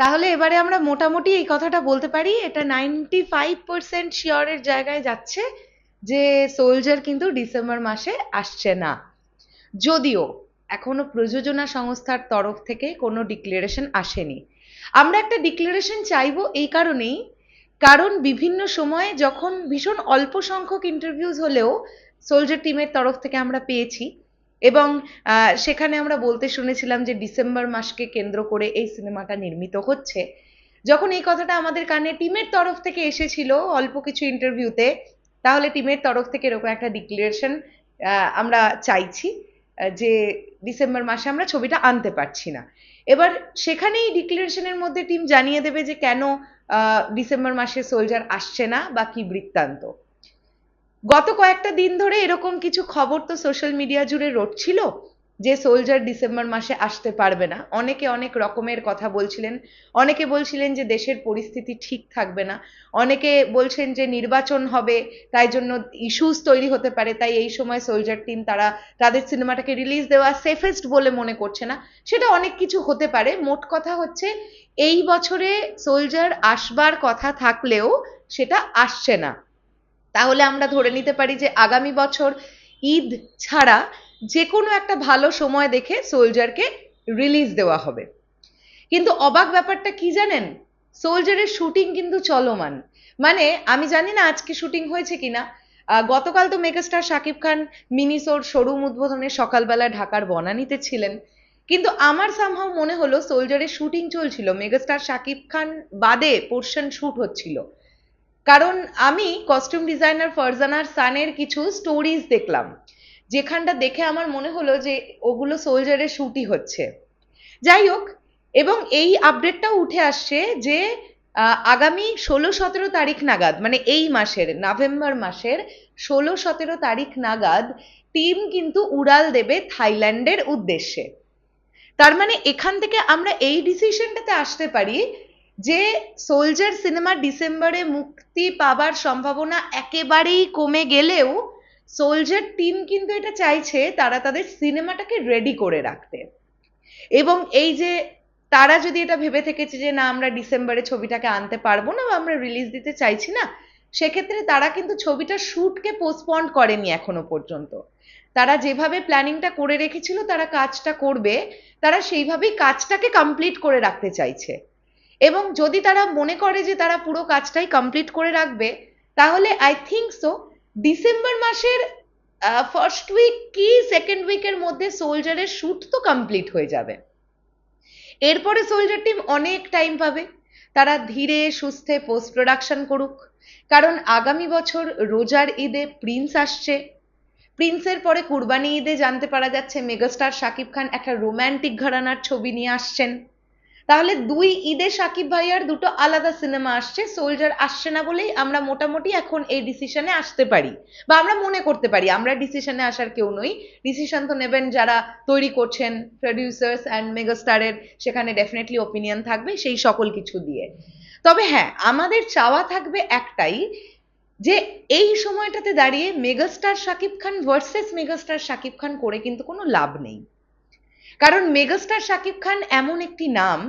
তাহলে এবারে আমরা মোটামুটি এই কথাটা বলতে পারি, এটা নাইনটি ফাইভ পার্সেন্ট শিওরের জায়গায় যাচ্ছে যে সোলজার কিন্তু ডিসেম্বর মাসে আসছে না। যদিও এখনও প্রযোজনা সংস্থার তরফ থেকে কোনো ডিক্লারেশন আসেনি। আমরা একটা ডিক্লারেশন চাইব এই কারণেই, কারণ বিভিন্ন সময়ে যখন ভীষণ অল্প সংখ্যক ইন্টারভিউজ হলেও সোলজার টিমের তরফ থেকে আমরা পেয়েছি এবং সেখানে আমরা বলতে শুনেছিলাম যে ডিসেম্বর মাসকে কেন্দ্র করে এই সিনেমাটা নির্মিত হচ্ছে। যখন এই কথাটা আমাদের কানে টিমের তরফ থেকে এসেছিল অল্প কিছু ইন্টারভিউতে, তাহলে টিমের তরফ থেকে এরকম একটা ডিক্লারেশন আমরা চাইছি যে ডিসেম্বর মাসে আমরা ছবিটা আনতে পারছি না। এবার সেখানেই ডিক্লারেশনের মধ্যে টিম জানিয়ে দেবে যে কেন ডিসেম্বর মাসে সোলজার আসছে না বা কি বৃত্তান্ত। গত কয়েকটা দিন ধরে এরকম কিছু খবর তো সোশ্যাল মিডিয়া জুড়ে রটছিল যে সোলজার ডিসেম্বর মাসে আসতে পারবে না। অনেকে অনেক রকমের কথা বলছিলেন। অনেকে বলছিলেন যে দেশের পরিস্থিতি ঠিক থাকবে না। অনেকে বলছেন যে নির্বাচন হবে, তাই জন্য ইস্যুস তৈরি হতে পারে। তাই এই সময় সোলজার টিম তারা তাদের সিনেমাটাকে রিলিজ দেওয়া সেফেস্ট বলে মনে করছে না। সেটা অনেক কিছু হতে পারে। মোট কথা হচ্ছে, এই বছরে সোলজার আসবার কথা থাকলেও সেটা আসছে না। তাহলে আমরা ধরে নিতে পারি যে আগামী বছর ঈদ ছাড়া যে কোনো একটা ভালো সময় দেখে সোলজারকে রিলিজ দেওয়া হবে। কিন্তু অবাক ব্যাপারটা কি জানেন? সোলজারের শুটিং কিন্তু চলমান। মানে আমি জানি না আজকে শুটিং হয়েছে কিনা। গতকাল তো মেগাস্টার শাকিব খান মিনিসোর শোরুম উদ্বোধনে সকালবেলা ঢাকার বনানীতে ছিলেন। কিন্তু আমার সামহাও মনে হলো, সোলজারের শুটিং চলছিল, মেগাস্টার শাকিব খান বাদে পোর্শন শুট হচ্ছিল। কারণ আমি কস্টিউম ডিজাইনার ফারজানার সানের কিছু স্টোরিজ দেখলাম, যেখানটা দেখে আমার মনে হলো যে ওগুলো সোলজারের শুটই হচ্ছে। যাই হোক, এবং এই আপডেটটাও উঠে আসছে যে আগামী ষোলো সতেরো তারিখ নাগাদ মানে এই মাসের, নভেম্বর মাসের ষোলো সতেরো তারিখ নাগাদ টিম কিন্তু উড়াল দেবে থাইল্যান্ডের উদ্দেশ্যে। তার মানে এখান থেকে আমরা এই ডিসিশনটাতে আসতে পারি যে সোলজার সিনেমা ডিসেম্বরে মুক্তি পাবার সম্ভাবনা একেবারেই কমে গেলেও সোলজার টিম কিন্তু এটা চাইছে তারা তাদের সিনেমাটাকে রেডি করে রাখতে। এবং এই যে তারা যদি এটা ভেবে থেকেছে যে না, আমরা ডিসেম্বরে ছবিটাকে আনতে পারব না বা আমরা রিলিজ দিতে চাইছি না, সেক্ষেত্রে তারা কিন্তু ছবিটার শ্যুটকে পোস্টপন্ড করেনি এখনও পর্যন্ত। তারা যেভাবে প্ল্যানিংটা করে রেখেছিল, তারা কাজটা করবে, তারা সেইভাবেই কাজটাকে কমপ্লিট করে রাখতে চাইছে। এবং যদি তারা মনে করে যে তারা পুরো কাজটাই কমপ্লিট করে রাখবে, তাহলে আই থিঙ্ক সো ডিসেম্বর মাসের ফার্স্ট উইক কি সেকেন্ড উইকের মধ্যে সোলজারের শ্যুট তো কমপ্লিট হয়ে যাবে। এরপরে সোলজার টিম অনেক টাইম পাবে। তারা ধীরে, সুস্থে পোস্ট প্রোডাকশন করুক। কারণ আগামী বছর রোজার ঈদে প্রিন্স আসছে। প্রিন্সের পরে কুরবানি ঈদে জানতে পারা যাচ্ছে মেগাস্টার শাকিব খান একটা রোম্যান্টিক ঘরানার ছবি নিয়ে আসছেন। তাহলে দুই ঈদে শাকিব ভাইয়ার দুটো আলাদা সিনেমা আসছে সোলজার আসছে না বলেই আমরা মোটামুটি এখন এই ডিসিশনে আসতে পারি। বা আমরা মনে করতে পারি, আমরা ডিসিশনে আসার কেউ নই। ডিসিশন তো নেবেন যারা তৈরি করছেন প্রডিউসার্স অ্যান্ড মেগাস্টারের সেখানে ডেফিনেটলি ওপিনিয়ন থাকবে সেই সকল কিছু দিয়ে। তবে হ্যাঁ আমাদের চাওয়া থাকবে একটাই যে এই সময়টাতে দাঁড়িয়ে megastar Shakib Khan versus megastar Shakib Khan করে কিন্তু কোনো লাভ নেই। কারণ মেগাস্টার শাকিব খান এমন একটি নাম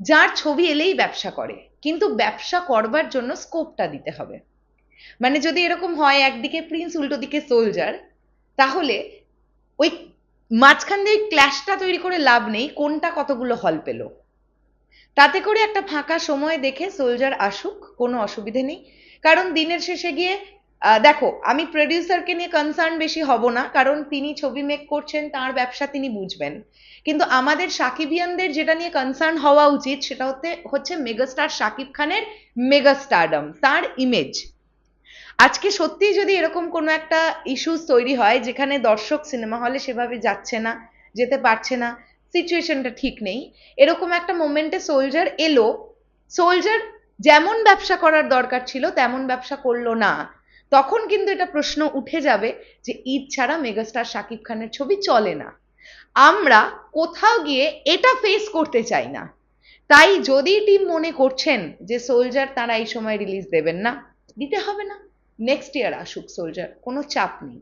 যার ছবি এলেই ব্যবসা করে, কিন্তু ব্যবসা করবার জন্য স্কোপটা দিতে হবে। মানে যদি এরকম হয়, একদিকে প্রিন্স উল্টো দিকে সোলজার তাহলে ওই মাঝখান দিয়ে ক্ল্যাশটা তৈরি করে লাভ নেই, কোনটা কতগুলো হল পেল। তাতে করে একটা ফাঁকা সময় দেখে সোলজার আসুক, কোনো অসুবিধে নেই। কারণ দিনের শেষে গিয়ে দেখো, আমি প্রডিউসারকে নিয়ে কনসার্ন বেশি হব না, কারণ তিনি ছবি মেক করছেন, তার ব্যবসা তিনি বুঝবেন। কিন্তু আমাদের সাকিবিয়ানদের যেটা নিয়ে কনসার্ন হওয়া উচিত, সেটা হতে, হচ্ছে মেগাস্টার শাকিব খানের মেগাস্টারডম তার ইমেজ আজকে সত্যিই যদি এরকম কোনো একটা ইস্যুস তৈরি হয়, যেখানে দর্শক সিনেমা হলে সেভাবে যাচ্ছে না, যেতে পারছে না সিচুয়েশনটা ঠিক নেই, এরকম একটা মোমেন্টে সোলজার এলো সোলজার যেমন ব্যবসা করার দরকার ছিল, তেমন ব্যবসা করল না। তখন কিন্তু এটা প্রশ্ন উঠে যাবে যে ঈদ ছাড়া মেগাস্টার শাকিব খানের ছবি চলে না। আমরা কোথাও গিয়ে এটা ফেস করতে চাই না। তাই যদি টিম মনে করছেন যে সোলজার তারা এই সময় রিলিজ দেবেন না, দিতে হবে না। নেক্সট ইয়ার আসুক সোলজার কোনো চাপ নেই।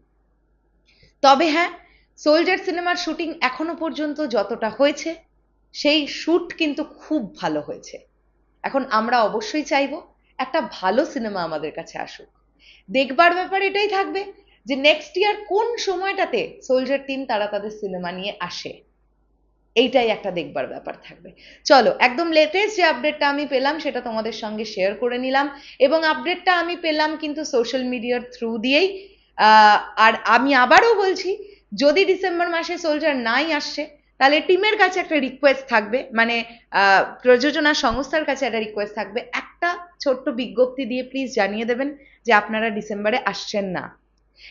তবে হ্যাঁ সোলজার সিনেমার শুটিং এখনও পর্যন্ত যতটা হয়েছে, সেই শ্যুট কিন্তু খুব ভালো হয়েছে। এখন আমরা অবশ্যই চাইব একটা ভালো সিনেমা আমাদের কাছে আসুক। দেখবার ব্যাপার এটাই থাকবে যে নেক্সট ইয়ার কোন সময়টাতে সোলজার টিম তারা তাদের সিনেমা নিয়ে আসে। এইটাই একটা দেখবার ব্যাপার থাকবে। চলো, একদম লেটেস্ট যে আপডেটটা আমি পেলাম সেটা তোমাদের সঙ্গে শেয়ার করে নিলাম এবং আপডেটটা আমি পেলাম কিন্তু সোশ্যাল মিডিয়ার থ্রু দিয়েই। আর আমি আবারও বলছি, যদি ডিসেম্বর মাসে সোলজার নাই আসছে তাহলে টিমের কাছে একটা রিকোয়েস্ট থাকবে। মানে প্রযোজনা সংস্থার কাছে একটা রিকোয়েস্ট থাকবে। একটা ছোট্ট বিজ্ঞপ্তি দিয়ে প্লিজ জানিয়ে দেবেন যে আপনারা ডিসেম্বরে আসছেন না।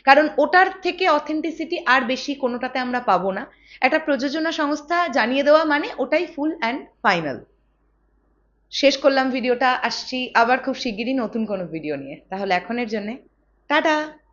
কারণ ওটার থেকে অথেন্টিসিটি আর বেশি কোনোটাতে আমরা পাবো না। একটা প্রযোজনা সংস্থা জানিয়ে দেওয়া মানে ওটাই ফুল অ্যান্ড ফাইনাল শেষ করলাম ভিডিওটা, আসছি আবার খুব শিগগিরই নতুন কোনো ভিডিও নিয়ে। তাহলে এখনের জন্যে, টাটা!